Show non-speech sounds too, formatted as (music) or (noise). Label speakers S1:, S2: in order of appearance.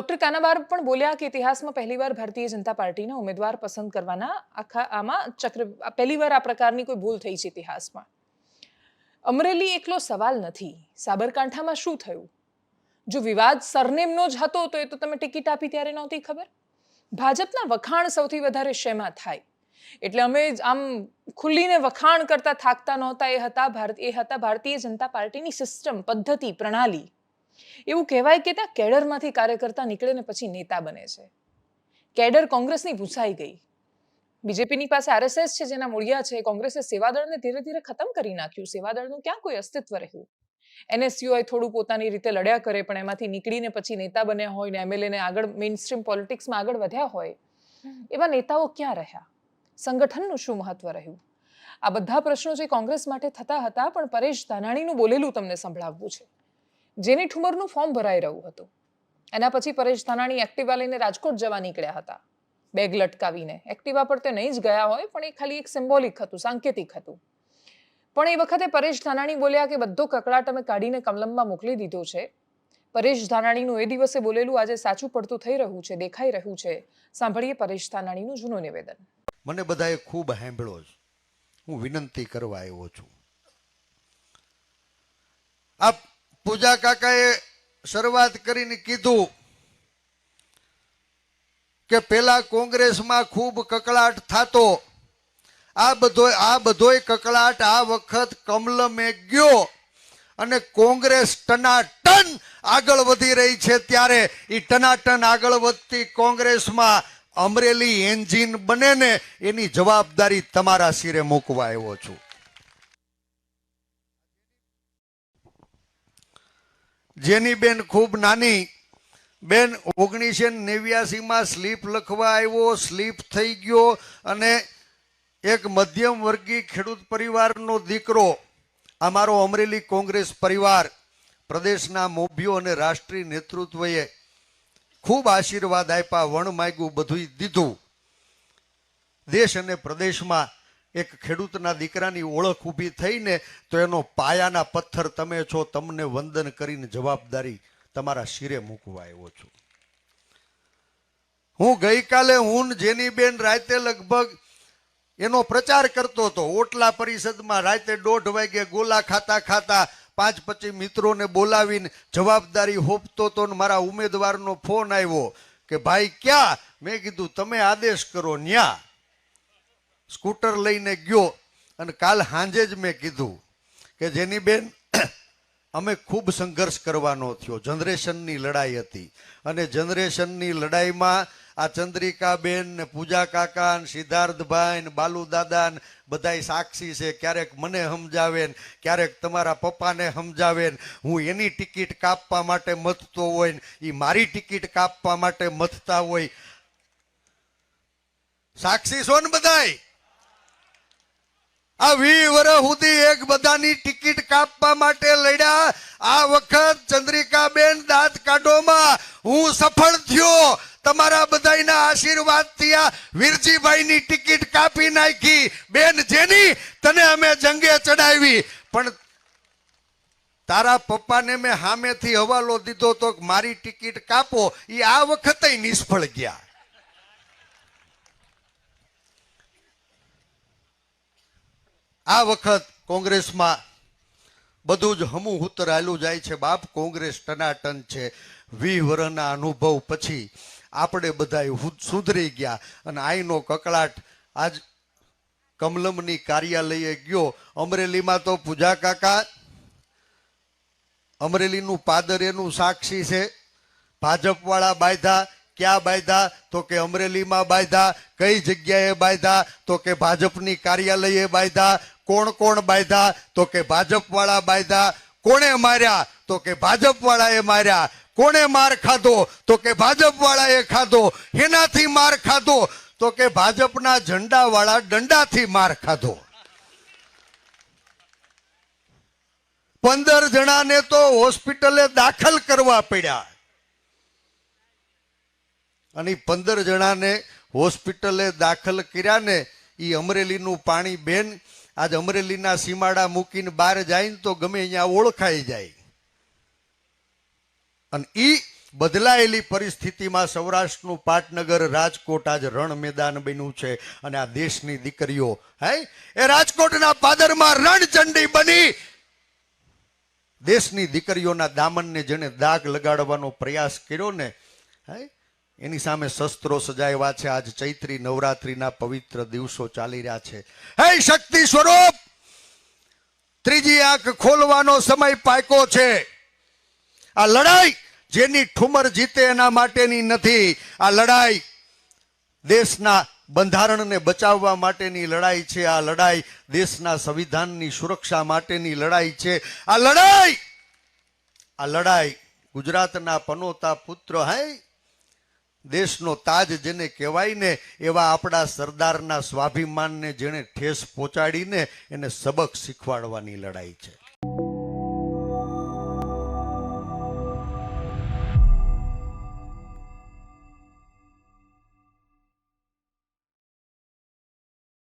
S1: Doctor Kanabar પણ બોલ્યા કે ઇતિહાસમાં પહેલીવાર ભારતીય જનતા પાર્ટીના ઉમેદવાર પસંદ કરવાના આખા આમાં ચક્ર, પહેલીવાર આ પ્રકારની કોઈ ભૂલ થઈ છે ઇતિહાસમાં. અમરેલી એકલો સવાલ નથી. સાબરકાંઠામાં શું થયું? જો વિવાદ સરનેમનો જ હતો તો એ તો તમે ટિકિટ આપી ત્યારે નહોતી ખબર? ભાજપના વખાણ સૌથી વધારે શેમાં થાય? એટલે અમે આમ ખુલ્લીને વખાણ કરતા થાકતા નહોતા. એ હતા ભારત, એ હતા ભારતીય જનતા પાર્ટીની સિસ્ટમ પદ્ધતિ, પ્રણાલી. એવું કહેવાય કે ત્યાં કેડરમાંથી કાર્યકર્તા નીકળે ને પછી નેતા બને છે. કેડર કોંગ્રેસની ભૂસાઈ ગઈ. બીજેપીની પાસે આરએસએસ છે, જેના મૂળિયા છે, કોંગ્રેસે સેવાદળને ધીરે ધીરે ખતમ કરી નાખ્યું. સેવાદળનું ક્યાં કોઈ અસ્તિત્વ રહ્યું? એનએસયુઆઈ થોડું પોતાની રીતે લડ્યા કરે, પણ એમાંથી નીકળીને પછી નેતા બન્યા હોય ને એમએલએને આગળ મેઇન સ્ટ્રીમ પોલિટિક્સમાં આગળ વધ્યા હોય, એવા નેતાઓ ક્યાં રહ્યા? સંગઠનનું શું મહત્વ રહ્યું? આ બધા પ્રશ્નો જે કોંગ્રેસ માટે થતા હતા, પણ પરેશ ધાનાણીનું બોલેલું તમને સંભળાવવું છે. જેની ઠુમરનું ફોર્મ ભરાઈ રહ્યું હતું. એના પછી પરેશ ધાનાણી એક્ટિવા લઈને રાજકોટ જવા નીકળ્યા હતા. બેગ લટકાવીને. એક્ટિવા પર તે નહીં જ ગયા હોય, પણ એ ખાલી એક સિમ્બોલિક હતું, સાંકેતિક હતું. પણ એ વખતે પરેશ ધાનાણી બોલ્યા કે બધો કકડાટ અમે કાઢીને કમલમમાં મોકલી દીધો છે. પરેશ ધાનાણીનું એ દિવસે બોલેલું આજે સાચું પડતું થઈ રહ્યું છે, દેખાઈ રહ્યું છે. સાંભળીએ પરેશ ધાનાણીનું જૂનું નિવેદન.
S2: મને બધાએ ખૂબ સાંભળ્યો છે. હું વિનંતી કરવા આવ્યો છું. આ પૂજા કાકાએ શરૂઆત કરીને કીધું કે પેલા કોંગ્રેસમાં ખૂબ કકળાટ થતો. આ બધો આ બધોય કકળાટ આ વખત કમલમે ગયો અને કોંગ્રેસ ટનાટન આગળ વધી રહી છે ત્યારે એ ટનાટન આગળ વધતી કોંગ્રેસમાં અમરેલી એન્જિન બને ને એની જવાબદારી તમારા સિરે મૂકવા આવ્યો છું. જેની બેન ખૂબ નાની, બેન ઓગણીસો નેવ્યાસીમાં સ્લીપ લખવા આવ્યો, સ્લીપ થઈ ગયો અને એક મધ્યમ વર્ગીય ખેડૂત પરિવારનો દીકરો, અમારો અમરેલી કોંગ્રેસ પરિવાર, પ્રદેશના મોભીઓ અને રાષ્ટ્રીય નેતૃત્વએ ખૂબ આશીર્વાદ આપ્યા વણ માગ્યું બધું દીધું. દેશ અને પ્રદેશમાં એક ખેડૂતના દીકરાની ઓળખ ઊભી થઈને તો એનો પાયાના પથ્થર તમે છો, તમને વંદન કરીને જવાબદારી તમારા શિરે મૂકવા આવ્યો છું. હું ગઈકાલે હું જેની બેન રાતે લગભગ એનો પ્રચાર કરતો હતો. ઓટલા પરિષદમાં રાતે દોઢ વાગે ગોલા ખાતા ખાતા પાંચ પચીસ મિત્રોને બોલાવીને જવાબદારી હોપતો તો ને મારા ઉમેદવારનો ફોન આવ્યો કે, ભાઈ, ક્યાં? મેં કીધું, તમે આદેશ કરો ન્યા. સ્કૂટર લઈને ગયો અને કાલ સાંજે જ મેં કીધું કે જેની બેન (clears throat) અમે ખૂબ સંઘર્ષ કરવાનો થયો, જનરેશનની લડાઈ હતી. અને જનરેશનની લડાઈમાં આ ચંદ્રિકાબેન ને પૂજા કાકા ને સિદ્ધાર્થભાઈ ને બાલુ ને બધાય સાક્ષી છે, ક્યારેક મને સમજાવે ને ક્યારેક તમારા પપ્પાને સમજાવે ને. હું એની ટિકિટ કાપવા માટે મથતો હોય ને એ મારી ટિકિટ કાપવા માટે મથતા હોય. સાક્ષી છો ને બધાય? આ વી વર્ષ સુધી એક બધાની ટિકિટ કાપવા માટે લડ્યા. આ વખત ચંદ્રિકાબેન દાંત કાઢોમાં હું સફળ થયો. તમારા બધાના આશીર્વાદ થયા. વીરજીભાઈની ટિકિટ કાપી નાખી. બેન જેની તને અમે જંગે ચડાવી. પણ તારા પપ્પાને મેં સામેથી હવાલો દીધો તો મારી ટિકિટ કાપો. એ આ વખતે નિષ્ફળ ગયા. આ વખત કોંગ્રેસમાં બધું જ હમું હુતરાયેલું જાય છે. બાપ કોંગ્રેસ ટનાટન છે. વી વર્ષના અનુભવ પછી આપણે બધા સુધરી ગયા અને આઈનો કકળાટ આજ કમલમની કાર્યાલયે ગયો. અમરેલીમાં તો પૂજા કાકા, અમરેલીનું પાદર એનું સાક્ષી છે. ભાજપવાળા બાયધા, ક્યાં બાયધા? તો કે અમરેલીમાં બાયધા, કઈ જગ્યાએ બાયધા? તો કે ભાજપની કાર્યાલયે બાયધા કોણ કોણ બાયધા તો કે ભાજપ વાળા બાયધા કોણે માર્યા? તો કે ભાજપ વાળાએ માર્યા. કોણે માર ખાધો? તો કે ભાજપ વાળાએ ખાધો. એનાથી માર ખાધો. તો કે ભાજપના ઝંડા વાળા દંડાથી માર ખાધો. પંદર જણાને તો હોસ્પિટલે દાખલ કરવા પડ્યા. અને પંદર જણાને હોસ્પિટલે દાખલ કર્યા ને એ અમરેલીનું પાણી બેન આજ અમરેલીના સીમાડા મૂકીને બહાર જાય ને તો ગમે અહીંયા ઓળખાઈ જાય. અને એ બદલાયેલી પરિસ્થિતિમાં સૌરાષ્ટ્રનું પાટનગર રાજકોટ આજ રણ મેદાન બન્યું છે અને આ દેશની દીકરીઓ, હે? એ રાજકોટના પાદરમાં રણચંડી બની. દેશની દીકરીઓના દામનને જેને દાગ લગાડવાનો પ્રયાસ કર્યો ને, હે? એની સામે શસ્ત્રો સજાવ્યા છે. આજ ચૈત્રી નવરાત્રીના પવિત્ર દિવસો ચાલી રહ્યા છે. હે શક્તિ સ્વરૂપ! ત્રીજી આંખ ખોલવાનો સમય પાક્યો છે. આ લડાઈ જેની ઠુમર જીતે એના માટેની નથી. આ લડાઈ દેશના બંધારણને બચાવવા માટેની લડાઈ છે. આ લડાઈ દેશના સંવિધાનની સુરક્ષા માટેની લડાઈ છે. આ લડાઈ આ લડાઈ ગુજરાતના પનોતા પુત્ર હે દેશનો તાજ જેને કહેવાય ને, એવા આપણા સરદારના સ્વાભિમાનને જેણે ઠેસ પહોંચાડીને એને સબક શીખવાડવાની લડાઈ છે.